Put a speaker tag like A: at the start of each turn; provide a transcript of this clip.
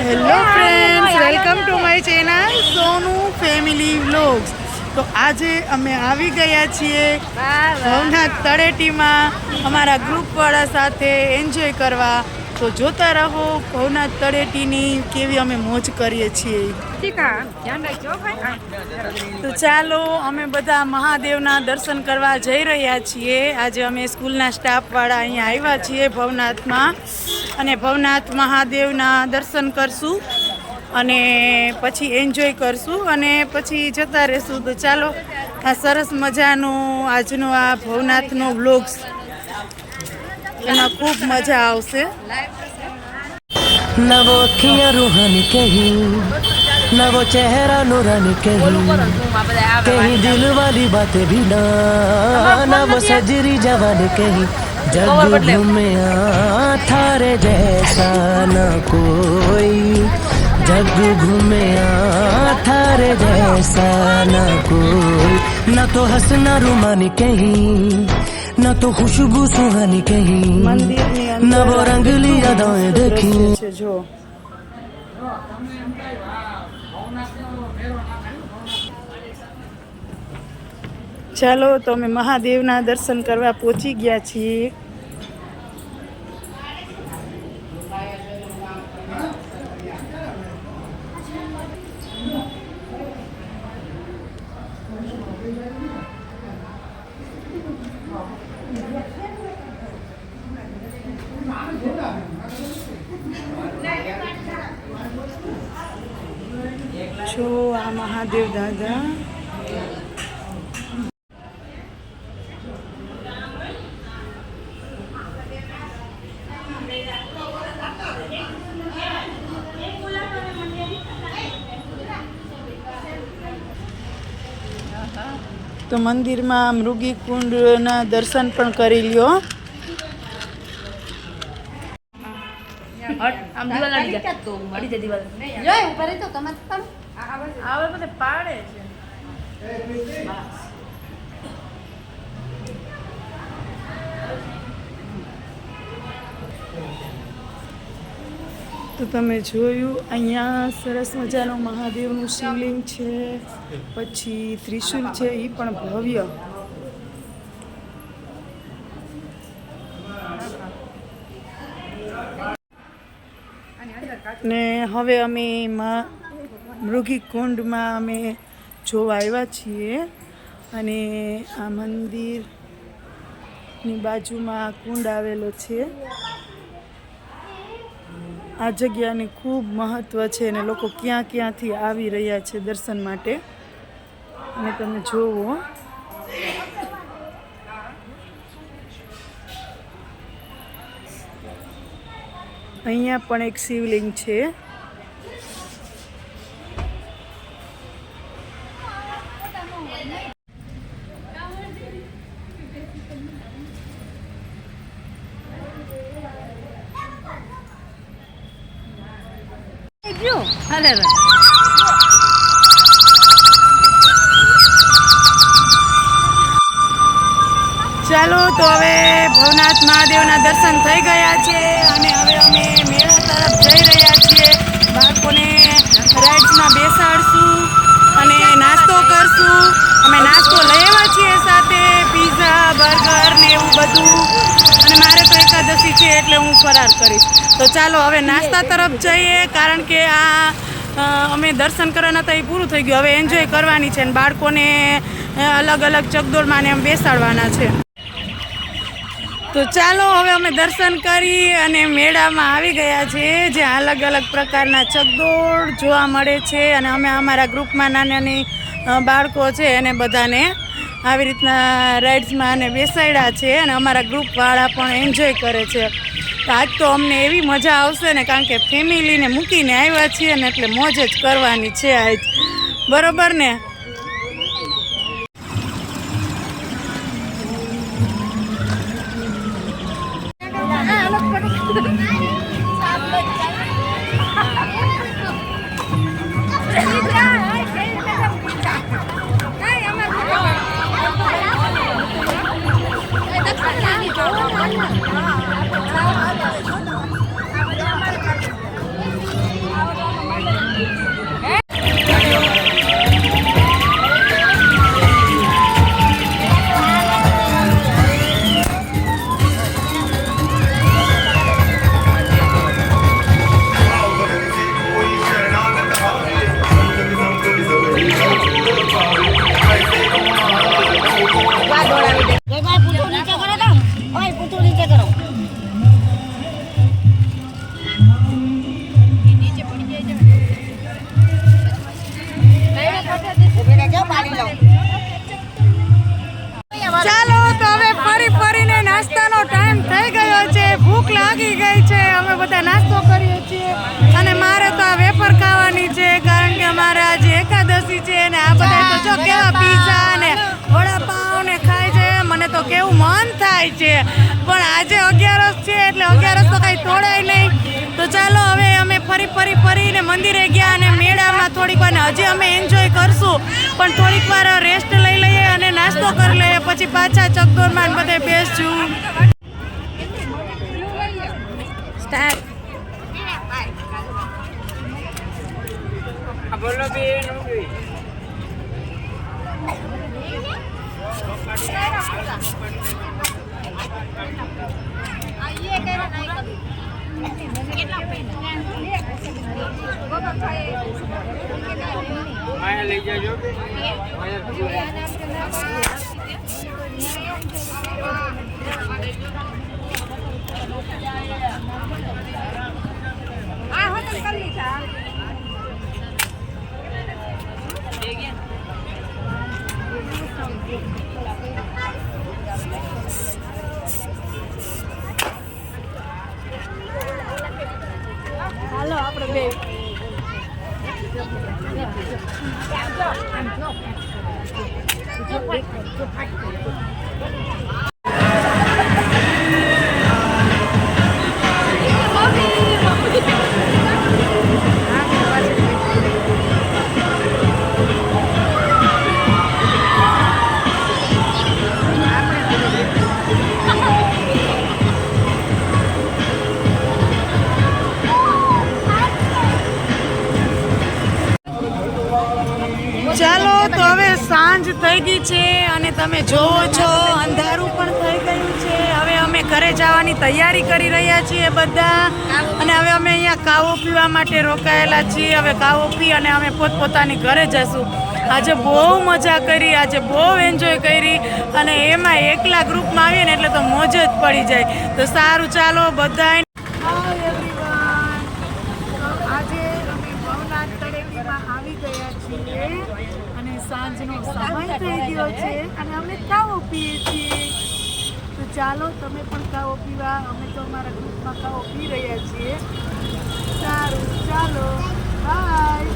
A: Hello friends welcome to my channel Sonu family vlogs તો આજે અમે આવી ગયા છીએ ભવનાથ તળેટીમાં અમારા ગ્રુપવાળા સાથે એન્જોય કરવા. તો જોતા રહો ભવનાથ તળેટીની કેવી અમે મોજ કરીએ છીએ. તો ચાલો અમે બધા મહાદેવના દર્શન કરવા જઈ રહ્યા છીએ. આજે અમે સ્કૂલના સ્ટાફવાળા અહીંયા આવ્યા છીએ ભવનાથમાં. અને ભવનાથ મહાદેવના દર્શન કરશું અને પછી એન્જોય કરશું અને પછી જતા રહેશું. તો ચાલો આ સરસ મજાનું આજનો આ ભવનાથનો વ્લોગ્સ એમાં ખૂબ મજા આવશે
B: न वो अखियां रूहानी कहीं न वो चेहरा नूरानी कहीं कहीं दिल वाली बातें भी ना न वो सजरी जवानी कहीं जग घूमे थारे जैसा न कोई जग घूमे थारे जैसा न कोई न तो हंसना रूमानी कहीं न तो खुशबू सुहानी कहीं
A: મંદિરની
B: न वो
A: અંદર
B: रंगली यादें देखी
A: છે જો ચાલો તો અમે મહાદેવના દર્શન કરવા પહોંચી ગયા છીએ છો આ મહાદેવ દાદા? તો મંદિરમાં મૃગી કુંડના દર્શન પણ કરી લ્યો.
C: આમ દિવાલ અડી જાય અડી જાય દીવાલ.
D: જોય ઉપર તો તમે પણ
C: આવે બધે પાડે છે.
A: તો તમે જોયું અહીંયા સરસ મજાનું મહાદેવનું શિવલિંગ છે પછી ત્રિશુલ છે એ પણ ભવ્ય. ને હવે અમે માં મૃગી કુંડમાં અમે જોવા આવ્યા છીએ અને આ મંદિરની બાજુમાં કુંડ આવેલો છે. આ જગ્યાને ખૂબ મહત્ત્વ છે અને લોકો ક્યાં ક્યાંથી આવી રહ્યા છે દર્શન માટે. અને તમે જોવો. અહીંયા પણ એક શિવલિંગ છે.
C: અરે રે.
A: ચાલો, તો હવે ભવનાથ મહાદેવના દર્શન થઈ ગયા છે અને હવે અમે મેળા તરફ જઈ રહ્યા છીએ. બાળકોને રાઇડ્સમાં બેસાડશું અને નાસ્તો કરશું. અમે નાસ્તો લઈ આવ્યા છીએ સાથે, પીઝા તો એકાદશી છે એટલે હું ફરાર કરીશ. તો ચાલો, હવે નાસ્તા તરફ જઈએ, કારણ કે આ અમે દર્શન કરવાના હતા, એ પૂરું થઈ ગયું. હવે એન્જોય કરવાની છે અને બાળકોને અલગ અલગ ચકદોડમાં ને એમ બેસાડવાના છે. તો ચાલો, હવે અમે દર્શન કરી અને મેળામાં આવી ગયા છે જ્યાં અલગ અલગ પ્રકારના ચકદોડ જોવા મળે છે અને અમે અમારા ગ્રુપમાં નાની નાની બાળકો છે એને બધાને આવી રીતના રાઇડ્સમાં અને બેસાડ્યા છે અને અમારા ગ્રુપવાળા પણ એન્જોય કરે છે તો આજ તો અમને એવી મજા આવશે ને, કારણ કે ફેમિલીને મૂકીને આવ્યા છીએ ને, એટલે મોજ જ કરવાની છે આજ બરોબર ને Thank you. Oh my god! બધા નાસ્તો કરીએ છીએ. અને મારે તો આ વેફર ખાવાની છે, કારણ કે અમારે આજે એકાદશી છે અને આ બધા તો જો કેવા પીઝા ને વડાપાઉં ને ખાય છે, મને તો કેવું મન થાય છે. પણ આજે અગિયારસ છે, એટલે અગિયારસ તો કાંઈ તોડાય નહીં. તો ચાલો હવે અમે ફરી ફરી ફરીને મંદિરે ગયા અને મેળામાં થોડીક વાર ને હજી અમે એન્જોય કરશું. પણ થોડીક વાર રેસ્ટ લઈ લઈએ અને નાસ્તો કરી લઈએ, પછી પાછા ચકદોરમાં બધે બેસશું. બોલો બેન માયા લઈ જજો આ હોટલ કરી લીધા હાલો આપણે બે. તો હવે સાંજ થઈ ગઈ છે અને તમે જોવો છો, અંધારું પણ થઈ ગયું છે. હવે અમે ઘરે જવાની તૈયારી કરી રહ્યા છીએ બધા. અને હવે અમે અહીંયા કાવો પીવા માટે રોકાયેલા છીએ. હવે કાવો પી અને અમે પોતપોતાની ઘરે જશું આજે બહુ મજા કરી, આજે બહુ એન્જોય કરી. અને એમાં એકલા ગ્રુપમાં આવીએ ને એટલે તો મોજ જ પડી જાય. તો સારું, ચાલો બધા આજે અમે ભવનાથ તળેટીમાં આવી ગયા છીએ અને સાંજનો સમય થઈ ગયો છે અને અમે કાવો પીએ છીએ. તો ચાલો, તમે પણ કાવો પીવા. અમે તો અમારા ગ્રુપમાં કાવો પી રહ્યા છીએ. સારું, ચાલો. બાય